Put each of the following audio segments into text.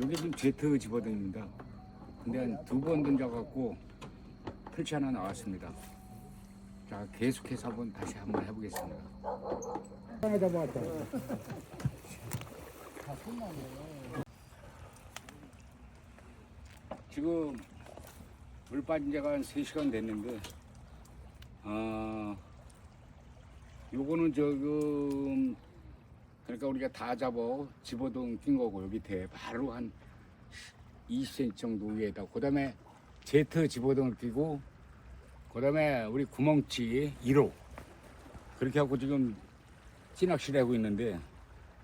여기 지금 제트 집어등입니다. 근데 한 두 번 던져갖고 풀치 하나 나왔습니다. 자, 계속해서 한번 다시 한번 해보겠습니다. 지금 물 빠진 지가 한 3시간 됐는데, 아, 요거는 지금, 그러니까 우리가 다 잡아 집어동 낀 거고, 여기 밑에 바로 한 20cm 정도 위에다. 그 다음에 제트 집어동을 끼고, 그 다음에 우리 구멍치 1호. 그렇게 하고 지금 찌낚시를 하고 있는데,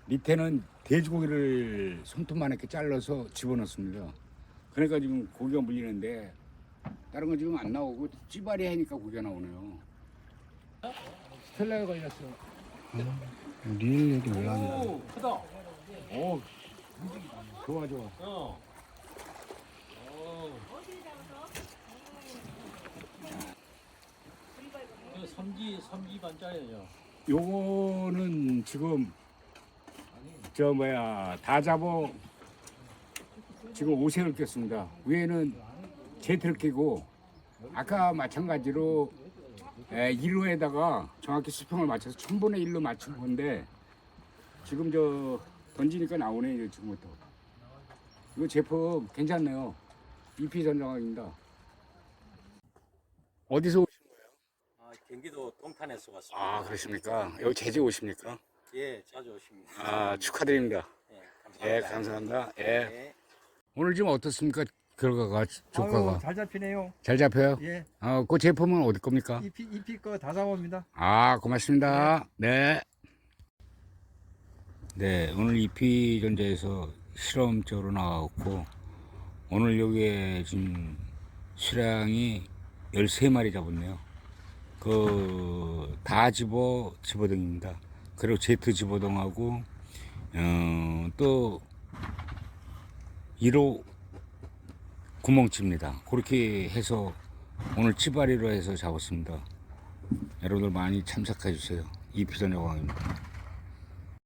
밑에는 돼지고기를 손톱만 이렇게 잘라서 집어넣습니다. 그러니까 지금 고기가 물리는데 다른 건 지금 안 나오고 찌바리 하니까 고기가 나오네요. 스텔라에 걸렸어. 릴 얘기 왜 하냐? 오, 크다. 오, 좋아 좋아. 어. 어. 삼지 삼지 반짜예요. 요거는 지금 저 뭐야 다 잡어 지금 오색을 꼈습니다. 위에는 제트를 끼고 아까 마찬가지로 에, 1호에다가 정확히 수평을 맞춰서 1000분의 1로 맞춘 건데 지금 저 던지니까 나오네 이제 지금부터 이거 제품 괜찮네요 EP 전장입니다 어디서 오신 거예요? 아, 경기도 동탄에서 왔습니다. 아 그렇습니까? 여기 제주 오십니까? 예, 자주 오십니다. 아 축하드립니다 예, 예 감사합니다. 감사합니다 예 예. 오늘 지금 어떻습니까? 결과가 조과가 아유, 잘 잡히네요. 잘 잡혀요? 예, 어, 그 제품은 어디 겁니까? 이피 이피 거다 잡아옵니다. 아, 고맙습니다. 네. 네, 오늘 EP 전자에서 실험적으로 나왔고, 오늘 여기에 지금 수량이 13마리 잡았네요. 그, 다 집어, 집어등입니다. 그리고 제트 집어등하고, 어, 또, 1호 구멍치입니다. 그렇게 해서 오늘 치바리로 해서 잡았습니다. 여러분들 많이 참석해 주세요. 이피전 여광입니다.